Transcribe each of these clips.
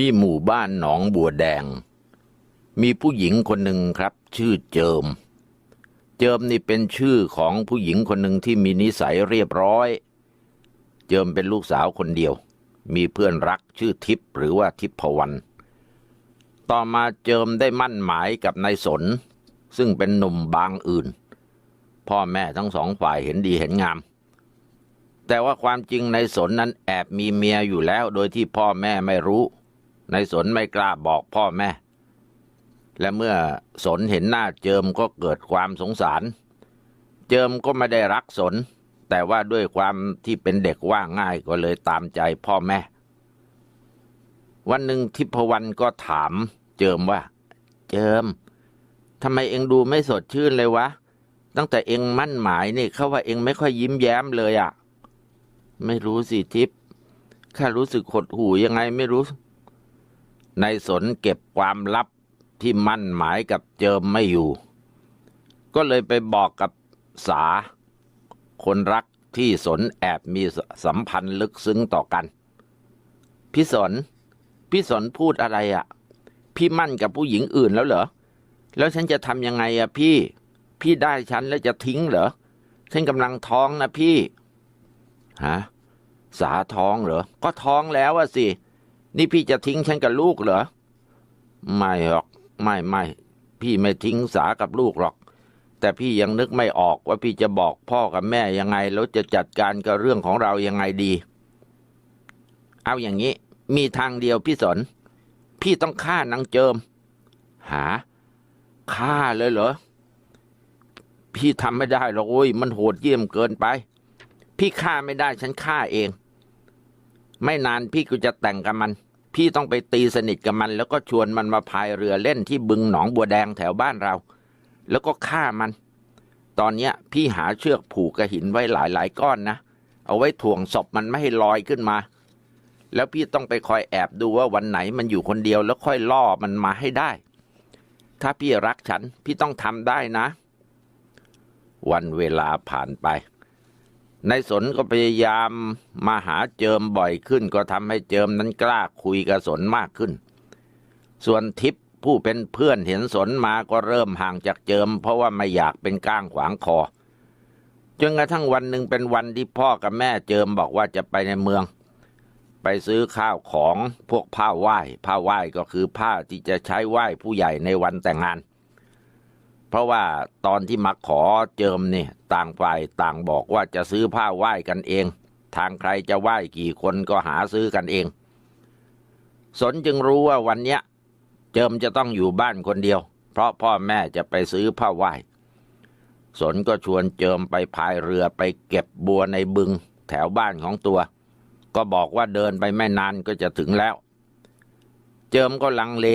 ที่หมู่บ้านหนองบัวแดง มีผู้หญิงคนหนึ่งครับ ชื่อเจิม เจิมนี่เป็นชื่อของผู้หญิงคนหนึ่งที่มีนิสัยเรียบร้อย เจิมเป็นลูกสาวคนเดียว มีเพื่อนรักชื่อทิพย์หรือว่าทิพวรรณต่อมาเจิมได้มั่นหมายกับนายสน ซึ่งเป็นหนุ่มบางอื่น พ่อแม่ทั้งสองฝ่ายเห็นดีเห็นงามแต่ว่าความจริงในสนนั้นแอบมีเมียอยู่แล้ว โดยที่พ่อแม่ไม่รู้ ในสนไม่กล้าบอกพ่อแม่ และเมื่อสนเห็นหน้าเจิมก็เกิดความสงสาร เจิมก็ไม่ได้รักสน แต่ว่าด้วยความที่เป็นเด็กว่าง่ายก็เลยตามใจพ่อแม่ วันหนึ่งทิพวรรณก็ถามเจิมว่า เจิมทำไมเองดูไม่สดชื่นเลยวะ ตั้งแต่เองมั่นหมายนี่เขาว่าเองไม่ค่อยยิ้มแย้มเลยอะ่ะ ไม่รู้สิทิพข้ารู้สึกหดหู่ยังไงไม่รู้ ในสนเก็บความลับที่มั่นหมายกับเจิมไม่อยู่ ก็เลยไปบอกกับสา คนรักที่สนแอบมีสัมพันธ์ลึกซึ้งต่อกัน พี่สน พี่สนพูดอะไรอะ่ะ พี่มั่นกับผู้หญิงอื่นแล้วเหรอ แล้วฉันจะทำยังไงอะพี่ พี่ได้ฉันแล้วจะทิ้งเหรอ ฉันกำลังท้องนะพี่ ฮะ สาท้องเหรอ ก็ท้องแล้วอะสิ นี่พี่จะทิ้งฉันกับลูกเหรอ ไม่หรอก ไม่ไม่พี่ไม่ทิ้งสากับลูกหรอก แต่พี่ยังนึกไม่ออกว่าพี่จะบอกพ่อกับแม่ยังไง แล้วจะจัดการกับเรื่องของเรายังไงดี เอาอย่างนี้ มีทางเดียวพี่สน พี่ต้องฆ่านางเจิม หาฆ่าเลยเหรอ พี่ทำไม่ได้หรอกโอ้ย มันโหดเยี่ยมเกินไป พี่ฆ่าไม่ได้ฉันฆ่าเอง ไม่นานพี่ก็จะแต่งกับมัน พี่ต้องไปตีสนิทกับมัน แล้วก็ชวนมันมาพายเรือเล่นที่บึงหนองบัวแดงแถวบ้านเรา แล้วก็ฆ่ามัน ตอนเนี้ยพี่หาเชือกผูกกระหินไว้หลายๆก้อนนะ เอาไว้ถ่วงศพมันไม่ให้ลอยขึ้นมา แล้วพี่ต้องไปคอยแอบดูว่าวันไหนมันอยู่คนเดียวแล้วค่อยล่อมันมาให้ได้ ถ้าพี่รักฉันพี่ต้องทำได้นะ วันเวลาผ่านไป ในสนก็พยายามมาหาเจิมบ่อยขึ้น ก็ทำให้เจิมนั้นกล้าคุยกับสนมากขึ้น ส่วนทิพย์ผู้เป็นเพื่อนเห็นสนมาก็เริ่มห่างจากเจิม เพราะว่าไม่อยากเป็นก้างขวางคอจนกระทั่งวันหนึ่งเป็นวันที่พ่อกับแม่เจิมบอกว่าจะไปในเมือง ไปซื้อข้าวของพวกผ้าไหว้ผ้าไหว้ก็คือผ้าที่จะใช้ไหว้ผู้ใหญ่ในวันแต่งงาน เพราะว่าตอนที่มาขอเจิมเนี่ยต่างฝ่ายต่างบอกว่าจะซื้อผ้าไหว้กันเอง ทางใครจะไหว้กี่คนก็หาซื้อกันเอง สนจึงรู้ว่าวันเนี้ยเจิมจะต้องอยู่บ้านคนเดียว เพราะพ่อแม่จะไปซื้อผ้าไหว้สนก็ชวนเจิมไปพายเรือไปเก็บบัวในบึงแถวบ้านของตัว ก็บอกว่าเดินไปไม่นานก็จะถึงแล้ว เจิมก็ลังเล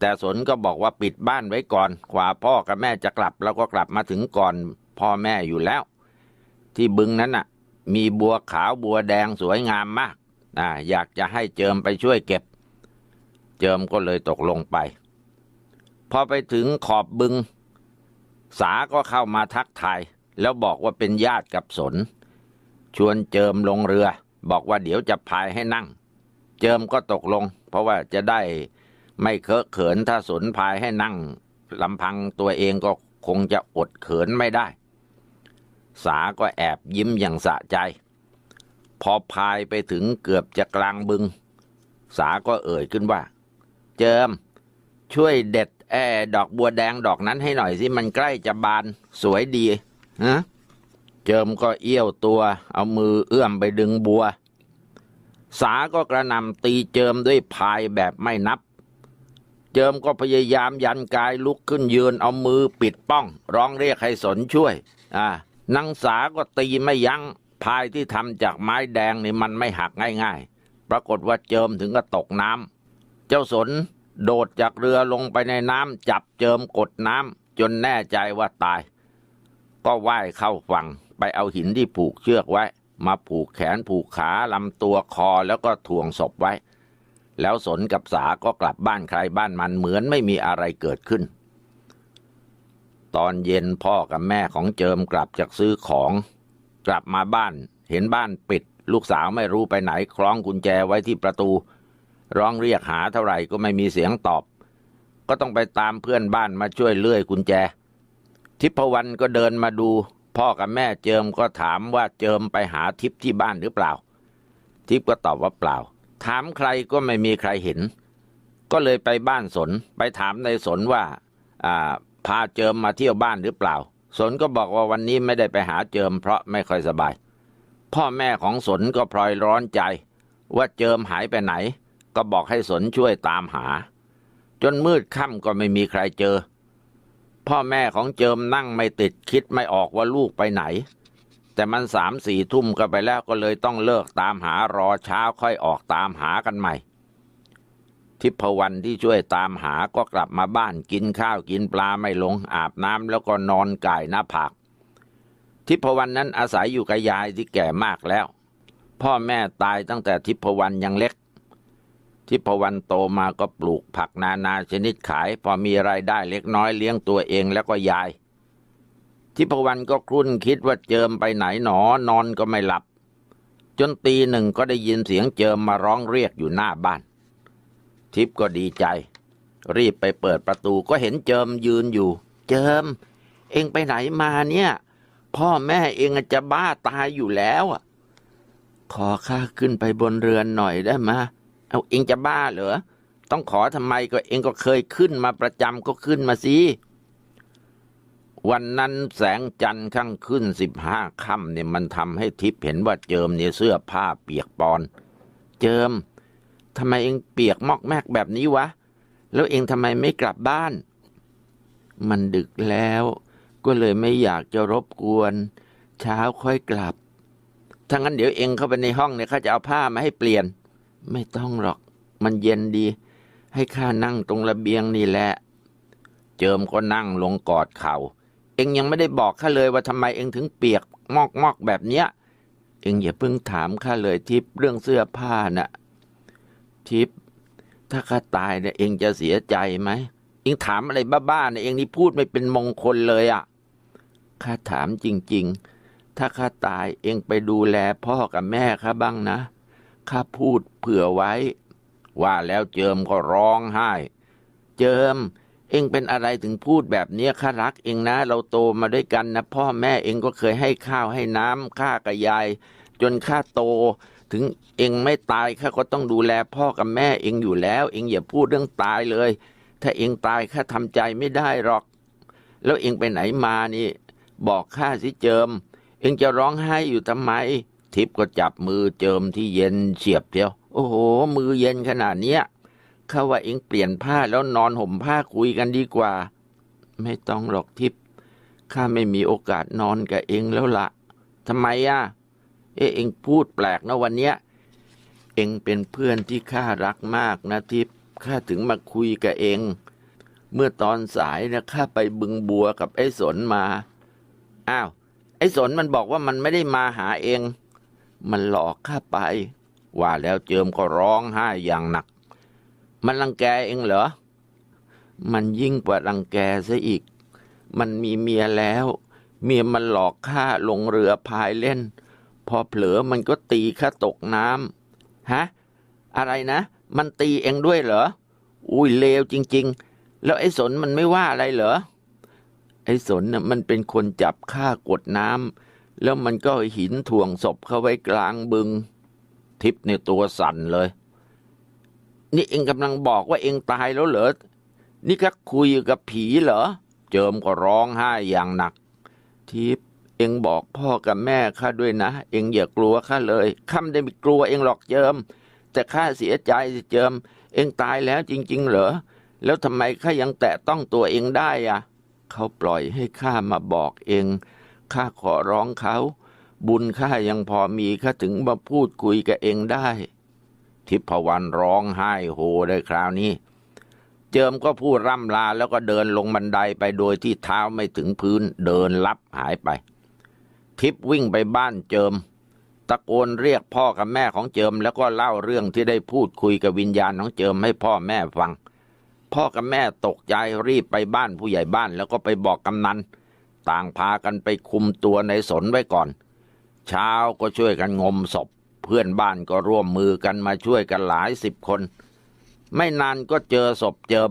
แต่สนก็บอกว่าปิดบ้านไว้ก่อนกว่าพ่อกับแม่จะกลับ แล้วก็กลับมาถึงก่อนพ่อแม่อยู่แล้ว ที่บึงนั้นน่ะ มีบัวขาวบัวแดงสวยงามมากอ่าอยากจะให้เจิมไปช่วยเก็บ เจิมก็เลยตกลงไป พอไปถึงขอบบึง สาก็เข้ามาทักทายแล้วบอกว่าเป็นญาติกับสน ชวนเจิมลงเรือ บอกว่าเดี๋ยวจะพายให้นั่ง เจิมก็ตกลง เพราะว่าจะได้ ไม่เคอะเขินถ้าสนพายให้นั่งลำพังตัวเองก็คงจะอดเขินไม่ได้ สาก็แอบยิ้มอย่างสะใจ พอพายไปถึงเกือบจะกลางบึง สาก็เอ่ยขึ้นว่า เจิม ช่วยเด็ดแอดอกบัวแดงดอกนั้นให้หน่อยสิ มันใกล้จะบานสวยดีฮะเจิมก็เอี้ยวตัว เอามือเอื้อมไปดึงบัว สาก็กระนำตีเจิมด้วยพายแบบไม่นับ เจิมก็พยายามยันกายลุกขึ้นยืนเอามือปิดป้อง ร้องเรียกให้สนช่วยอ่านางสาก็ตีไม่ยัง้งพายที่ทำจากไม้แดงนี่มันไม่หักง่าย ๆ ปรากฏว่าเจิมถึงก็ตกน้ำเจ้าสนโดดจากเรือลงไปในน้ำจับเจิมกดน้ำจนแน่ใจว่าตาย ก็ว่ายเข้าฝั่งไปเอาหินที่ผูกเชือกไว้ มาผูกแขนผูกขาลำตัวคอแล้วก็ถ่วงศพไว้ แล้วสนกับสาก็กลับบ้านใครบ้านมันเหมือนไม่มีอะไรเกิดขึ้น ตอนเย็นพ่อกับแม่ของเจิมกลับจากซื้อของ กลับมาบ้านเห็นบ้านปิด ลูกสาวไม่รู้ไปไหนคล้องกุญแจไว้ที่ประตู ร้องเรียกหาเท่าไหร่ก็ไม่มีเสียงตอบ ก็ต้องไปตามเพื่อนบ้านมาช่วยเลื่อยกุญแจ ทิพวรรณก็เดินมาดู พ่อกับแม่เจิมก็ถามว่าเจิมไปหาทิพที่บ้านหรือเปล่า ทิพก็ตอบว่าเปล่า ถามใครก็ไม่มีใครเห็น ก็เลยไปบ้านสนไปถามในสนว่าพาเจิมมาเที่ยวบ้านหรือเปล่า สนก็บอกว่าวันนี้ไม่ได้ไปหาเจิมเพราะไม่ค่อยสบาย พ่อแม่ของสนก็พลอยร้อนใจ ว่าเจิมหายไปไหน ก็บอกให้สนช่วยตามหา จนมืดค่ำก็ไม่มีใครเจอ พ่อแม่ของเจิมนั่งไม่ติดคิดไม่ออกว่าลูกไปไหน แต่มันสามสี่ทุ่มก็ไปแล้วก็เลยต้องเลิกตามหารอเช้าค่อยออกตามหากันใหม่ ทิพวรรณที่ช่วยตามหาก็กลับมาบ้านกินข้าวกินปลาไม่ลงอาบน้ำแล้วก็นอนก่ายหน้าผากทิพวรรณนั้นอาศัยอยู่กับยายที่แก่มากแล้ว พ่อแม่ตายตั้งแต่ทิพวรรณยังเล็ก ทิพวรรณโตมาก็ปลูกผักนานาชนิดขาย พอมีไรายได้เล็กน้อยเลี้ยงตัวเองแล้วก็ยาย ทิพวรรณก็ครุ่นคิดว่าเจิมไปไหนหนอนอนก็ไม่หลับ จนตีหนึ่งก็ได้ยินเสียงเจิมมาร้องเรียกอยู่หน้าบ้าน ทิพก็ดีใจ รีบไปเปิดประตูก็เห็นเจิมยืนอยู่ เจิม เองไปไหนมาเนี่ย พ่อแม่เองจะบ้าตายอยู่แล้วอะขอข้าขึ้นไปบนเรือนหน่อยได้ไหมเอาเองจะบ้าเหรอ ต้องขอทำไมก็เองก็เคยขึ้นมาประจำก็ขึ้นมาสิ วันนั้นแสงจันทร์ข้างขึ้นสิบห้าค่ำเนี่ยมันทำให้ทิพย์เห็นว่าเจิมเนี่ยเสื้อผ้าเปียกปอน เจิมทำไมเองเปียกมอกแมกแบบนี้วะ แล้วเองทำไมไม่กลับบ้าน มันดึกแล้ว ก็เลยไม่อยากจะรบกวน เช้าค่อยกลับถ้างั้นเดี๋ยวเองเข้าไปในห้องเนี่ยข้าจะเอาผ้ามาให้เปลี่ยน ไม่ต้องหรอก มันเย็นดี ให้ข้านั่งตรงระเบียงนี่แหละ เจิมก็นั่งลงกอดเขา่า องยังไม่ได้บอกข้าเลยว่าทำไมเองถึงเปียกมอกมอกแบบเนี้ย เองอย่าเพิ่งถามข้าเลยทิพเรื่องเสื้อผ้าน่ะทิพถ้าข้าตายเนี่ยเองจะเสียใจไหมเองถามอะไรบ้าๆเนี่ยเองนี่พูดไม่เป็นมงคลเลยอะ่ะข้าถามจริง ๆ ถ้าข้าตายเองไปดูแลพ่อกับแม่ข้าบ้างนะข้าพูดเผื่อไว้ ว่าแล้วเจิมก็ร้องไห้ เจิม เองเป็นอะไรถึงพูดแบบเนี้ยข้ารักเองนะ เราโตมาด้วยกันนะ พ่อแม่เองก็เคยให้ข้าวให้น้ำข้ากับยาย จนข้าโต ถึงเองไม่ตายข้าก็ต้องดูแลพ่อกับแม่เองอยู่แล้ว เองอย่าพูดเรื่องตายเลย ถ้าเองตายข้าทำใจไม่ได้หรอก แล้วเองไปไหนมานี่ บอกข้าสิเจิม เองจะร้องไห้อยู่ทำไม ทิพย์ก็จับมือเจิมที่เย็นเฉียบเดียว โอ้โห มือเย็นขนาดเนี้ย ข้าว่าเองเปลี่ยนผ้าแล้วนอนห่มผ้าคุยกันดีกว่า ไม่ต้องหรอกทิพย์ข้าไม่มีโอกาสนอนกับเองแล้วละทำไมอะ เอเองพูดแปลกนะวันเนี้ย เองเป็นเพื่อนที่ข้ารักมากนะทิพย์ข้าถึงมาคุยกับเอง เมื่อตอนสายนะข้าไปบึงบัวกับไอ้สนมา อ้าว ไอ้สนมันบอกว่ามันไม่ได้มาหาเอง มันหลอกข้าไป ว่าแล้วเจิมก็ร้องไห้อย่างหนัก มันรังแกเองเหรอ มันยิ่งกว่ารังแกซะอีก มันมีเมียแล้ว เมียมันหลอกข้าลงเรือพายเล่น พอเผลอมันก็ตีข้าตกน้ำฮะ อะไรนะ มันตีเองด้วยเหรอ อุ้ยเลวจริง ๆ แล้วไอ้สนมันไม่ว่าอะไรเหรอ ไอ้สนน่ะมันเป็นคนจับข้ากดน้ำแล้วมันก็หินถ่วงศพเข้าไว้กลางบึง ทิพย์เนี่ตัวสั่นเลย นี่เองกำลังบอกว่าเองตายแล้วเหรอ นี่ก็คุยกับผีเหรอ เจิมก็ร้องไห้อย่างหนัก ทิพเองบอกพ่อกับแม่ข้าด้วยนะ เองอย่ากลัวข้าเลยข้าไม่ได้กลัวเองหรอกเจิม แต่ข้าเสียใจสิเจิม เองตายแล้วจริง ๆ เหรอ แล้วทำไมข้ายังแตะต้องตัวเองได้อะ เขาปล่อยให้ข้ามาบอกเอง ข้าขอร้องเขา บุญข้ายังพอมีข้าถึงมาพูดคุยกับเองได้ ทิพวรรณร้องไห้โฮได้คราวนี้ เจิมก็พูดร่ำลาแล้วก็เดินลงบันไดไปโดยที่เท้าไม่ถึงพื้นเดินลับหายไป ทิพวิ่งไปบ้านเจิม ตะโกนเรียกพ่อกับแม่ของเจิมแล้วก็เล่าเรื่องที่ได้พูดคุยกับวิญญาณของเจิมให้พ่อแม่ฟัง พ่อกับแม่ตกใจรีบไปบ้านผู้ใหญ่บ้านแล้วก็ไปบอกกำนันต่างพากันไปคุมตัวในสนไว้ก่อน เช้าก็ช่วยกันงมศพ เพื่อนบ้านก็ร่วมมือกันมาช่วยกันหลายสิบคน ไม่นานก็เจอศพเจิม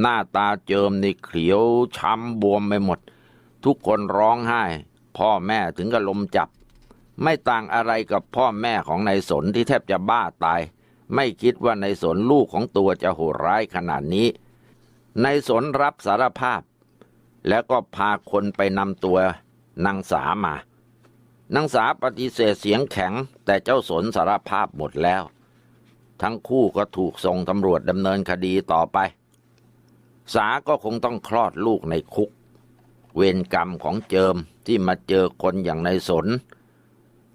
หน้าตาเจิมนี่เขียวช้ำบวมไปหมด ทุกคนร้องไห้ พ่อแม่ถึงกับลมจับ ไม่ต่างอะไรกับพ่อแม่ของนายสนที่แทบจะบ้าตาย ไม่คิดว่านายสนลูกของตัวจะโหดร้ายขนาดนี้นายสนรับสารภาพ แล้วก็พาคนไปนำตัวนางสามา นางสาปฏิเสธเสียงแข็ง แต่เจ้าสนสารภาพหมดแล้ว ทั้งคู่ก็ถูกส่งตำรวจดำเนินคดีต่อไป สาก็คงต้องคลอดลูกในคุก เวรกรรมของเจิมที่มาเจอคนอย่างในสน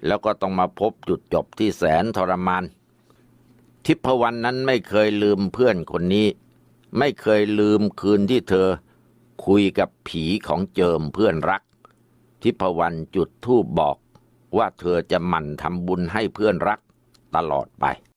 แล้วก็ต้องมาพบจุดจบที่แสนทรมาน ทิพวรรณนั้นไม่เคยลืมเพื่อนคนนี้ ไม่เคยลืมคืนที่เธอ คุยกับผีของเจิมเพื่อนรักทิพวรรณจุดธูปบอก ว่าเธอจะหมั่นทำบุญให้เพื่อนรักตลอดไป